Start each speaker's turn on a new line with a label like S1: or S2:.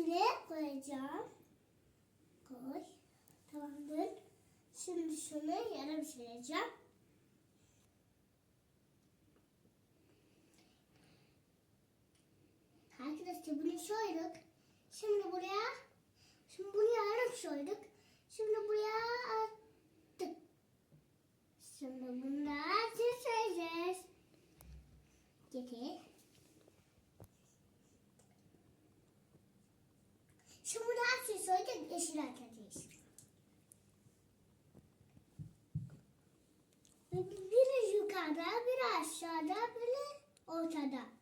S1: şuraya koyacağım. Koy. Tamamdır. Şimdi şunu yarım süreceğim. Arkadaşlar bunu soyduk. Şimdi buraya şimdi bunu yarım soyduk. Şimdi buraya attık. Şimdi bunları çizeceğiz. Getir. Şimdi soyduk. Yeşil atacağız. Biri yukarıda, biri aşağıda, biri ortada.